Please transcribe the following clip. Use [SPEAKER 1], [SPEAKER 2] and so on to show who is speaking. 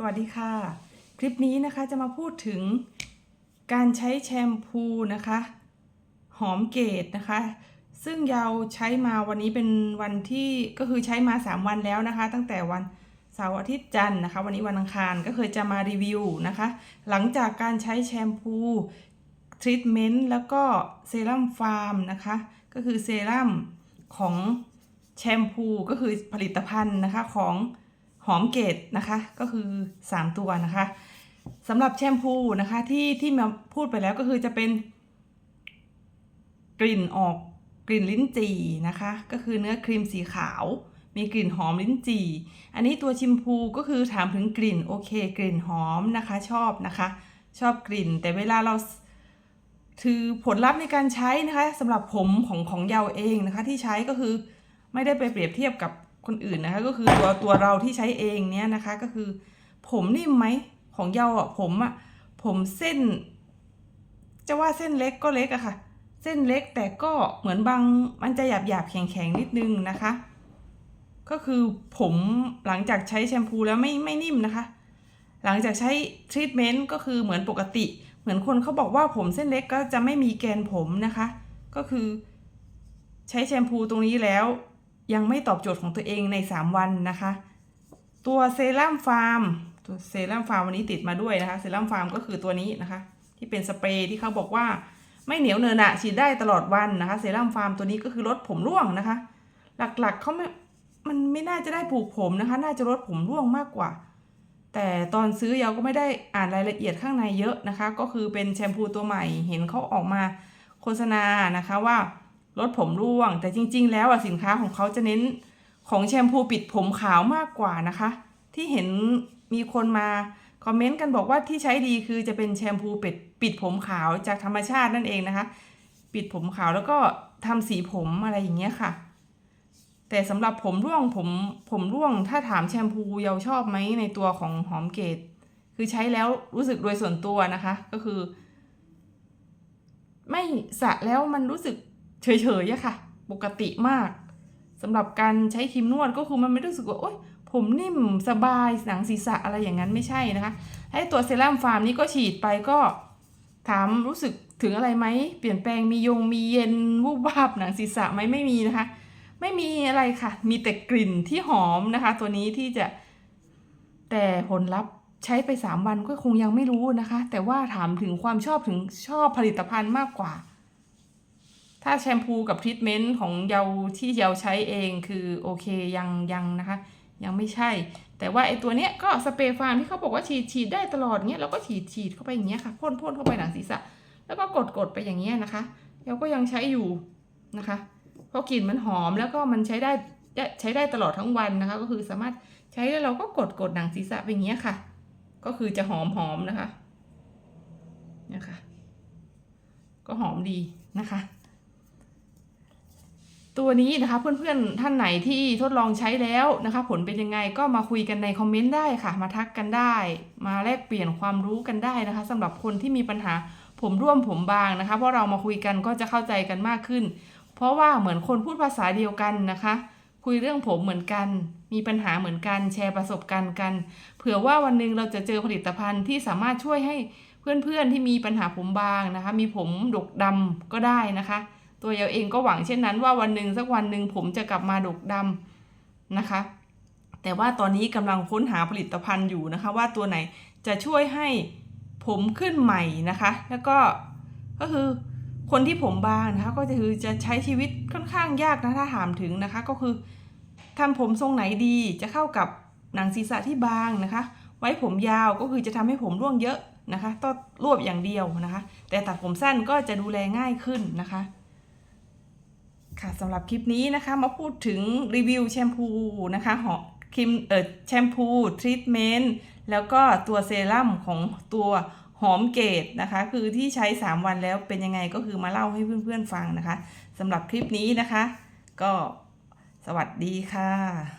[SPEAKER 1] สวัสดีค่ะ คลิปนี้นะคะจะมาพูดถึงการใช้แชมพูนะคะ หอมเกตนะคะ ซึ่งยาวใช้มาวันนี้เป็นวันที่ก็คือใช้มา 3 วันแล้วนะคะ ตั้งแต่วันเสาร์อาทิตย์จันทร์นะคะ วันนี้วันอังคารก็เคยจะมารีวิวนะคะ หลังจากการใช้แชมพูทรีทเมนต์แล้วก็เซรั่มฟาร์มนะคะ ก็คือเซรั่มของแชมพูก็คือผลิตภัณฑ์นะคะของ หอมเกตนะคะก็คือ 3 ตัวนะคะสำหรับแชมพูนะคะที่ที่มาพูดไปแล้วก็คือจะเป็นกลิ่นออกกลิ่นลิ้นจี่นะคะ ก็คือเนื้อครีมสีขาว มีกลิ่นหอมลิ้นจี่ อันนี้ตัวแชมพูก็คือถามถึงกลิ่นโอเค กลิ่นหอมนะคะชอบนะคะ ชอบกลิ่น แต่เวลาเราถือผลลัพธ์ในการใช้นะคะสำหรับผมของของเยาเองนะคะ ที่ใช้ก็คือไม่ได้ไปเปรียบเทียบกับ คนอื่นนะคะก็คือตัวตัวเราที่ใช้เองเนี้ยนะคะก็คือ ผมนิ่มไหมของเยาอะผมอะผมเส้น จะว่าเส้นเล็กก็เล็กอะค่ะ เส้นเล็กแต่ก็เหมือนบางมันจะหยาบหยาบแข็งแข็งนิดนึงนะคะ ก็คือผมหลังจากใช้แชมพูแล้วไม่ไม่นิ่มนะคะ หลังจากใช้ทรีทเมนต์ก็คือเหมือนปกติ เหมือนคนเขาบอกว่าผมเส้นเล็กก็จะไม่มีแกนผมนะคะ ก็คือ ใช้แชมพูตรงนี้แล้ว ยังไม่ตอบโจทย์ของตัวเองใน 3 วันนะคะ ตัวเซรั่มฟาร์มตัวเซรั่มฟาร์มวันนี้ติดมาด้วยนะคะเซรั่มฟาร์มก็คือตัวนี้นะคะ ที่เป็นสเปรย์ที่เขาบอกว่าไม่เหนียวเนอะหนะฉีดได้ตลอดวันนะคะเซรั่มฟาร์มตัวนี้ก็คือลดผมร่วงนะคะ หลักๆเขาไม่มันไม่น่าจะได้ปลูกผมนะคะ น่าจะลดผมร่วงมากกว่า แต่ตอนซื้อเยาก็ไม่ได้อ่านรายละเอียดข้างในเยอะนะคะ ก็คือเป็นแชมพูตัวใหม่เห็นเขาออกมาโฆษณานะคะว่า ลดผมร่วง แต่จริง ๆ แล้วอะสินค้าของเขาจะเน้นของแชมพูปิดผมขาวมากกว่านะคะ ที่เห็นมีคนมาคอมเมนต์กันบอกว่าที่ใช้ดีคือจะเป็นแชมพูปิดปิดผมขาวจากธรรมชาตินั่นเองนะคะ ปิดผมขาวแล้วก็ทำสีผมอะไรอย่างเงี้ยค่ะ แต่สำหรับผมร่วงผมผมร่วงถ้าถามแชมพูเยาชอบไหมในตัวของหอมเกตคือใช้แล้วรู้สึกโดยส่วนตัวนะคะก็คือ ไม่สระแล้วมันรู้สึก เฉยๆอะค่ะ ปกติมากสำหรับการใช้ครีมนวดก็คือมันไม่รู้สึกว่าโอ๊ยผมนิ่มสบายหนังศีรษะอะไรอย่างนั้นไม่ใช่นะคะให้ตัวเซรั่มฟาร์มนี้ก็ฉีดไปก็ถามรู้สึกถึงอะไรไหมเปลี่ยนแปลงมียงมีเย็นวูบวาบหนังศีรษะไหมไม่มีนะคะ ไม่มีอะไรค่ะ มีแต่กลิ่นที่หอมนะคะ ตัวนี้ที่จะแต่ผลลัพธ์ใช้ไป 3 วันก็คงยังไม่รู้นะคะ แต่ว่าถามถึงความชอบถึงชอบผลิตภัณฑ์มากกว่า ถ้าแชมพูกับทรีทเมนต์ของเยาที่เยาใช้เองคือโอเคยังยังนะคะ ยังไม่ใช่ แต่ว่าไอตัวเนี้ยก็สเปรย์ฟาร์มที่เขาบอกว่าฉีดฉีดได้ตลอดเงี้ยเราก็ฉีดฉีดเข้าไปอย่างเงี้ยค่ะพ่นพ่นเข้าไปหนังศีรษะ แล้วก็กดกดไปอย่างเงี้ยนะคะเยาก็ยังใช้อยู่นะคะเพราะกลิ่นมันหอมแล้วก็มันใช้ได้ใช้ได้ตลอดทั้งวันนะคะ ก็คือสามารถใช้แล้วเราก็กดกดหนังศีรษะไปอย่างเงี้ยค่ะ ก็คือจะหอมหอมนะคะเนี่ยค่ะก็หอมดีนะคะ ตัวนี้นะคะเพื่อนๆท่านไหนที่ทดลองใช้แล้วนะคะ ผลเป็นยังไงก็มาคุยกันในคอมเมนต์ได้ค่ะ มาทักกันได้ มาแลกเปลี่ยนความรู้กันได้นะคะสำหรับคนที่มีปัญหาผมร่วมผมบางนะคะ เพราะเรามาคุยกันก็จะเข้าใจกันมากขึ้น เพราะว่าเหมือนคนพูดภาษาเดียวกันนะคะ คุยเรื่องผมเหมือนกัน มีปัญหาเหมือนกันแชร์ประสบการณ์กัน เผื่อว่าวันหนึ่งเราจะเจอผลิตภัณฑ์ที่สามารถช่วยให้เพื่อนๆที่มีปัญหาผมบางนะคะ มีผมดกดำก็ได้นะคะ ตัวเยาเองก็หวังเช่นนั้นว่าวันหนึ่งสักวันหนึ่งผมจะกลับมาดกดำนะคะ แต่ว่าตอนนี้กำลังค้นหาผลิตภัณฑ์อยู่นะคะ ว่าตัวไหนจะช่วยให้ผมขึ้นใหม่นะคะ แล้วก็ก็คือคนที่ผมบางนะคะก็จะคือจะใช้ชีวิตค่อนข้างยากนะถ้าถามถึงนะคะ ก็คือทำผมทรงไหนดีจะเข้ากับหนังศีรษะที่บางนะคะ ไว้ผมยาวก็คือจะทำให้ผมร่วงเยอะนะคะต้องรวบอย่างเดียวนะคะ แต่ตัดผมสั้นก็จะดูแลง่ายขึ้นนะคะ ค่ะสำหรับคลิปนี้นะคะมาพูดถึงรีวิวแชมพูนะคะหอครีมเอ่อแชมพูทรีทเมนต์แล้วก็ตัวเซรั่มของตัวหอมเกตนะคะ คือที่ใช้ 3 วันแล้วเป็นยังไงก็คือมาเล่าให้เพื่อนๆฟังนะคะสำหรับคลิปนี้นะคะ ก็สวัสดีค่ะ